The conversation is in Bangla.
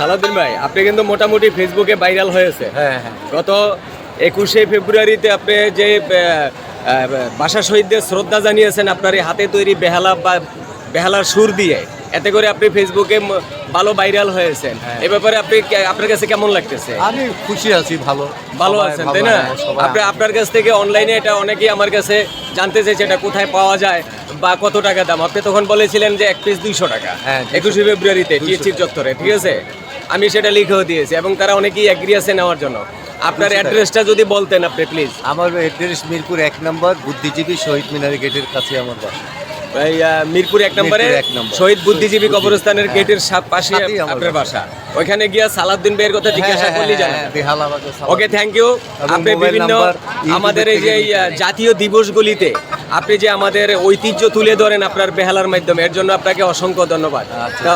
সালাউদ্দিন ভাই আপনি কিন্তু মোটামুটি ফেসবুকে ভাইরাল হয়েছে। হ্যাঁ হ্যাঁ। গত একুশে ফেব্রুয়ারিতে আপনি যে ভাষা শহীদদের শ্রদ্ধা জানিয়েছেন আপনার এই হাতে তৈরি বেহালা বা বেহালার সুর দিয়ে এতে করে আপনি ফেসবুকে ভালো ভাইরাল হয়েছেন। হ্যাঁ। এ ব্যাপারে আপনি আপনার কাছে কেমন লাগতেছে? আমি খুশি আছি ভালো। ভালো আছেন তাই না? আপনি আপনার কাছ থেকে অনলাইনে এটা অনেকেই আমার কাছে জানতে চেয়েছে এটা কোথায় পাওয়া যায় বা কত টাকা দাম। আপনি তখন বলেছিলেন যে এক পিস দুইশো টাকা। হ্যাঁ, একুশে ফেব্রুয়ারিতে 200 টিএসসির চত্বরে ঠিক আছে? আমি সেটা লিখেও দিয়েছি এবং তারা অনেকেই এগ্রি আছে নেওয়ার জন্য আপনার অ্যাড্রেসটা যদি বলতেন আপনি প্লিজ আমার অ্যাড্রেস মিরপুর এক নম্বর বুদ্ধিজীবী শহীদ মিনার গেটের কাছে আমার বাসা এই মিরপুর এক নম্বরে। শহীদ বুদ্ধিজীবী। কবরস্থানের। গেটের সা- পাশে আপনার বাসা। ওইখানে গিয়া সালাউদ্দিন ভাইয়ের কথা জিজ্ঞাসা হ্যাঁ, করলেই হ্যাঁ, জানেন বেহালাবাদে সালাম। ওকে থ্যাংক ইউ আপনি বিভিন্ন আমাদের এই যে জাতীয় দিবসগুলিতে আপনি যে আমাদের ঐতিহ্য তুলে ধরেন আপনার বেহালার মাধ্যমে এর জন্য আপনাকে অসংখ্য ধন্যবাদ আচ্ছা,